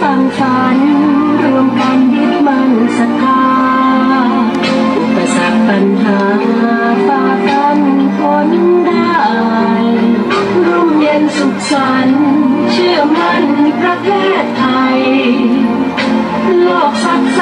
ฟังฝันรวมกันยึดมั่นศรัทธาอุปสรรคปัญหาฝ่าฟันพ้นได้ร่มเย็นสุขสันต์เชื่อมั่นประเทศไทย โลกสดใส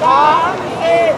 Con xin